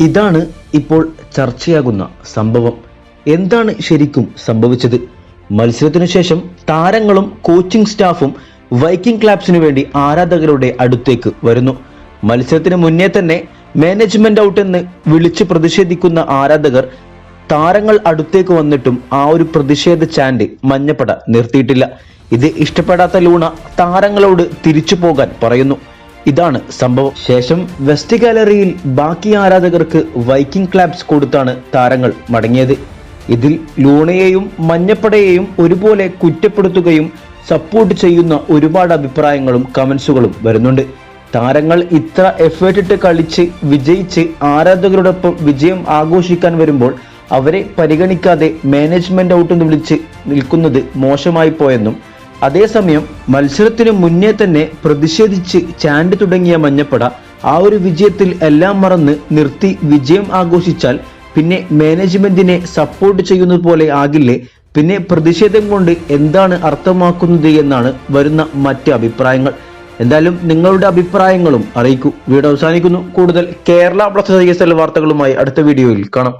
ഇതാണ് ഇപ്പോൾ ചർച്ചയാകുന്ന സംഭവം. എന്താണ് ശരിക്കും സംഭവിച്ചത്? മത്സരത്തിനു ശേഷം താരങ്ങളും കോച്ചിംഗ് സ്റ്റാഫും വൈക്കിംഗ് ക്ലാബ്സിനു വേണ്ടി ആരാധകരുടെ അടുത്തേക്ക് വരുന്നു. മത്സരത്തിന് മുന്നേ തന്നെ മാനേജ്മെന്റ് ഔട്ട് എന്ന് വിളിച്ച് പ്രതിഷേധിക്കുന്ന ആരാധകർ താരങ്ങൾ അടുത്തേക്ക് വന്നിട്ടും ആ ഒരു പ്രതിഷേധ ചാൻഡ് മഞ്ഞപ്പട നിർത്തിയിട്ടില്ല. ഇത് ഇഷ്ടപ്പെടാത്ത ലൂണ താരങ്ങളോട് തിരിച്ചു പോകാൻ പറയുന്നു. ഇതാണ് സംഭവം. ശേഷം വെസ്റ്റ് ഗാലറിയിൽ ബാക്കി ആരാധകർക്ക് വൈക്കിംഗ് ക്ലാബ്സ് കൊടുത്താണ് താരങ്ങൾ മടങ്ങിയത്. ഇതിൽ ലൂണയെയും മഞ്ഞപ്പടയെയും ഒരുപോലെ കുറ്റപ്പെടുത്തുകയും സപ്പോർട്ട് ചെയ്യുന്ന ഒരുപാട് അഭിപ്രായങ്ങളും കമൻസുകളും വരുന്നുണ്ട്. താരങ്ങൾ ഇത്ര എഫേർട്ട് ഇട്ട് കളിച്ച് വിജയിച്ച് ആരാധകരോടൊപ്പം വിജയം ആഘോഷിക്കാൻ വരുമ്പോൾ അവരെ പരിഗണിക്കാതെ മാനേജ്മെന്റ് ഔട്ട് എന്ന് വിളിച്ച് നിൽക്കുന്നത് മോശമായി പോയെന്നും അതേസമയം മത്സരത്തിനു മുന്നേ തന്നെ പ്രതിഷേധിച്ച് ചാൻഡ് തുടങ്ങിയ മഞ്ഞപ്പട ആ ഒരു വിജയത്തിൽ എല്ലാം മറന്ന് നിർത്തി വിജയം ആഘോഷിച്ചാൽ പിന്നെ മാനേജ്മെന്റിനെ സപ്പോർട്ട് ചെയ്യുന്നത് പോലെ ആകില്ലേ? പിന്നെ പ്രതിഷേധം കൊണ്ട് എന്താണ് അർത്ഥമാക്കുന്നത് എന്നാണ് വരുന്ന മറ്റ് അഭിപ്രായങ്ങൾ. എന്തായാലും നിങ്ങളുടെ അഭിപ്രായങ്ങളും അറിയിക്കൂ. വീട് അവസാനിക്കുന്നു. കൂടുതൽ കേരള പ്ലസ് വാർത്തകളുമായി അടുത്ത വീഡിയോയിൽ കാണാം.